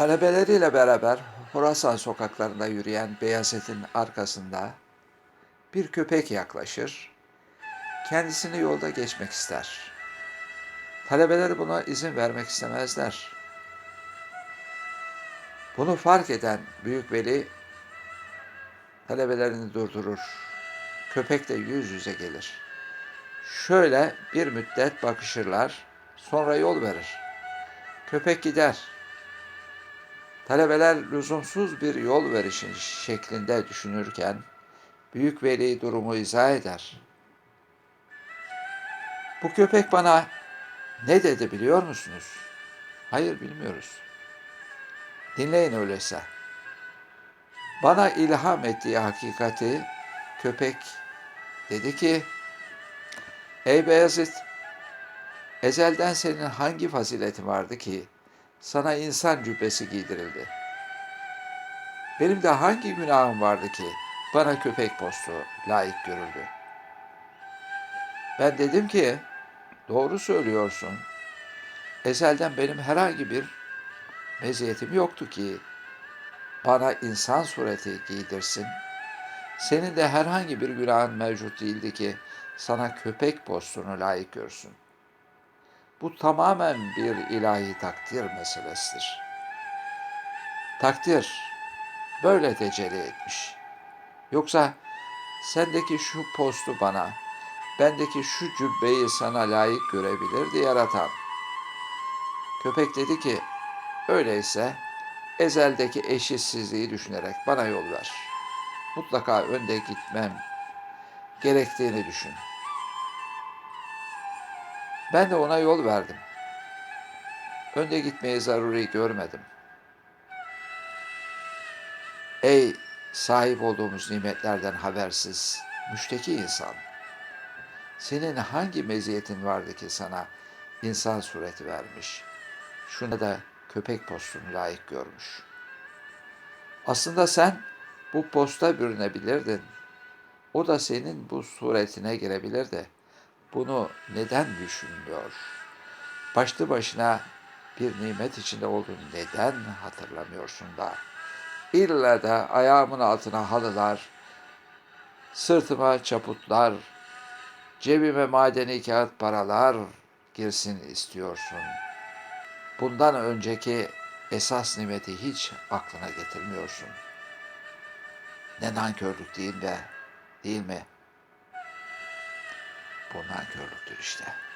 Talebeleriyle beraber Horasan sokaklarında yürüyen Beyazıt'ın arkasında bir köpek yaklaşır, kendisini yolda geçmek ister. Talebeler buna izin vermek istemezler. Bunu fark eden Büyük Veli talebelerini durdurur. Köpekle yüz yüze gelir. Şöyle bir müddet bakışırlar, sonra yol verir. Köpek gider. Talebeler lüzumsuz bir yol verişin şeklinde düşünürken Büyük Veli durumu izah eder. Bu köpek bana ne dedi biliyor musunuz? Hayır bilmiyoruz. Dinleyin öyleyse. Bana ilham ettiği hakikati köpek dedi ki, Ey Beyazıt, ezelden senin hangi faziletin vardı ki sana insan cübbesi giydirildi? Benim de hangi günahım vardı ki bana köpek postu layık görüldü? Ben dedim ki, doğru söylüyorsun. Ezelden benim herhangi bir meziyetim yoktu ki bana insan sureti giydirsin. Senin de herhangi bir günahın mevcut değildi ki sana köpek postunu layık görsün. Bu tamamen bir ilahi takdir meselesidir. Takdir böyle tecelli etmiş. Yoksa sendeki şu postu bana, bendeki şu cübbeyi sana layık görebilirdi yaratan. Köpek dedi ki, öyleyse ezeldeki eşitsizliği düşünerek bana yol ver. Mutlaka önde gitmem gerektiğini düşün. Ben de ona yol verdim. Önde gitmeyi zaruri görmedim. Ey sahip olduğumuz nimetlerden habersiz, müşteki insan! Senin hangi meziyetin vardı ki sana insan sureti vermiş? Şuna da köpek postunu layık görmüş. Aslında sen bu posta bürünebilirdin. O da senin bu suretine girebilirdi. Bunu neden düşünmüyor? Başlı başına bir nimet içinde olduğunu neden hatırlamıyorsun da? İlla da ayağımın altına halılar, sırtıma çaputlar, cebime madeni kağıt paralar girsin istiyorsun. Bundan önceki esas nimeti hiç aklına getirmiyorsun. Ne nankörlük değil de, değil mi? Bu nankörlüktür işte.''